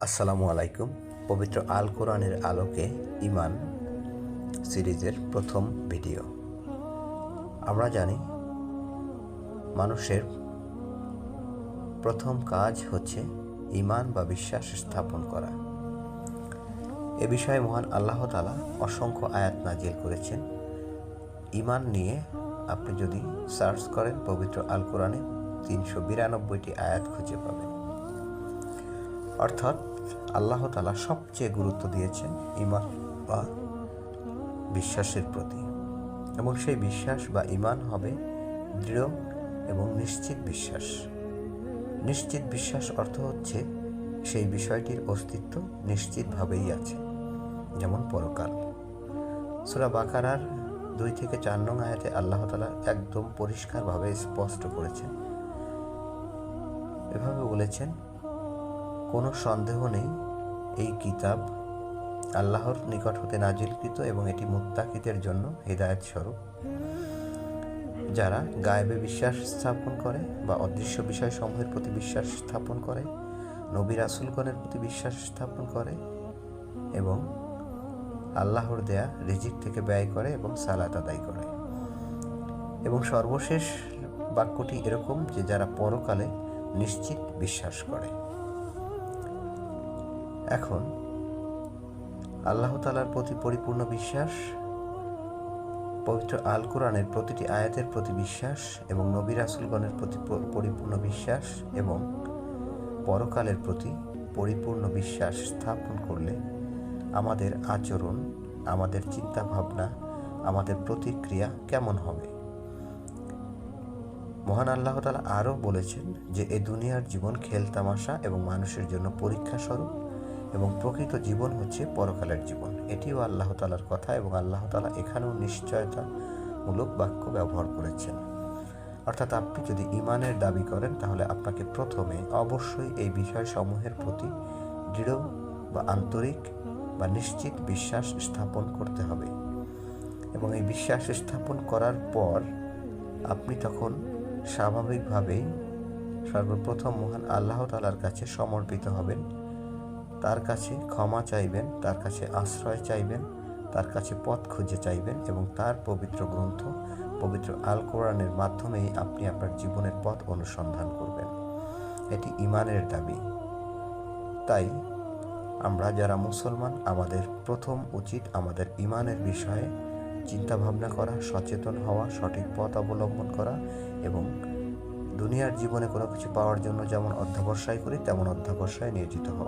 আসসালামু আলাইকুম। পবিত্র আল কোরআনের আলোকে ইমান সিরিজের প্রথম ভিডিও। আমরা জানি, মানুষের প্রথম কাজ হচ্ছে ইমান বা বিশ্বাস স্থাপন করা। এ বিষয়ে মহান আল্লাহ তালা অসংখ্য আয়াত নাজিল করেছেন। ইমান নিয়ে আপনি যদি সার্চ করেন পবিত্র আল কোরআনে, তিনশো বিরানব্বইটি আয়াত খুঁজে পাবেন। অর্থাৎ আল্লাহ তালা সবচেয়ে গুরুত্ব দিয়েছেন ইমান বা বিশ্বাসের প্রতি। এবং সেই বিশ্বাস বা ইমান হবে দৃঢ় এবং নিশ্চিত বিশ্বাস। নিশ্চিত বিশ্বাস অর্থ হচ্ছে সেই বিষয়টির অস্তিত্ব নিশ্চিতভাবেই আছে, যেমন পরকাল। সুরা বাকারার দুই থেকে চার নং আয়াতে আল্লাহ তালা একদম পরিষ্কারভাবে স্পষ্ট করেছেন। এভাবে বলেছেন কোনো সন্দেহ নেই, এই কিতাব আল্লাহর নিকট হতে নাজিলকৃত এবং এটি মুত্তাকিদের জন্য হৃদায়ত স্বরূপ যারা গায়েবে বিশ্বাস স্থাপন করে বা অদৃশ্য বিষয়সমূহের প্রতি বিশ্বাস স্থাপন করে, নবী রাসুলগণের প্রতি বিশ্বাস স্থাপন করে এবং আল্লাহর দেয়া রিজিক থেকে ব্যয় করে এবং সালাত আদায় করে। এবং সর্বশেষ বাক্যটি এরকম যে যারা পরকালে নিশ্চিত বিশ্বাস করে। এখন আল্লাহ তালার প্রতি পরিপূর্ণ বিশ্বাস, পবিত্র আল কোরআনের প্রতিটি আয়াতের প্রতি বিশ্বাস এবং নবী রাসুলগণের প্রতি পরিপূর্ণ বিশ্বাস এবং পরকালের প্রতি পরিপূর্ণ বিশ্বাস স্থাপন করলে আমাদের আচরণ, আমাদের চিন্তা ভাবনা আমাদের প্রতিক্রিয়া কেমন হবে? মহান আল্লাহ তালা আরও বলেছেন যে, এ দুনিয়ার জীবন খেল তামাশা এবং মানুষের জন্য পরীক্ষা স্বরূপ এবং প্রকৃত জীবন হচ্ছে পরকালের জীবন। এটিও আল্লাহ তালার কথা এবং আল্লাহ তালা এখানেও নিশ্চয়তামূলক বাক্য ব্যবহার করেছেন। অর্থাৎ আপনি যদি ইমানের দাবি করেন, তাহলে আপনাকে প্রথমে অবশ্যই এই বিষয়সমূহের প্রতি দৃঢ় বা আন্তরিক বা নিশ্চিত বিশ্বাস স্থাপন করতে হবে। এবং এই বিশ্বাস স্থাপন করার পর আপনি তখন স্বাভাবিকভাবেই সর্বপ্রথম মহান আল্লাহ তালার কাছে সমর্পিত হবেন। তার কাছে ক্ষমা চাইবেন, তার কাছে আশ্রয় চাইবেন, তার কাছে পথ খুঁজে চাইবেন এবং তার পবিত্র গ্রন্থ, পবিত্র আল কোরআনের মাধ্যমেই আপনি আপনার জীবনের পথ অনুসন্ধান করবেন। এটি ইমানের দাবি। তাই আমরা যারা মুসলমান, আমাদের প্রথম উচিত আমাদের ইমানের বিষয়ে চিন্তা ভাবনা করা, সচেতন হওয়া, সঠিক পথ অবলম্বন করা এবং দুনিয়ার জীবনে কোনো কিছু পাওয়ার জন্য যেমন অধ্যাবসায় করি, তেমন অধ্যাবসায় নিয়োজিত হওয়া।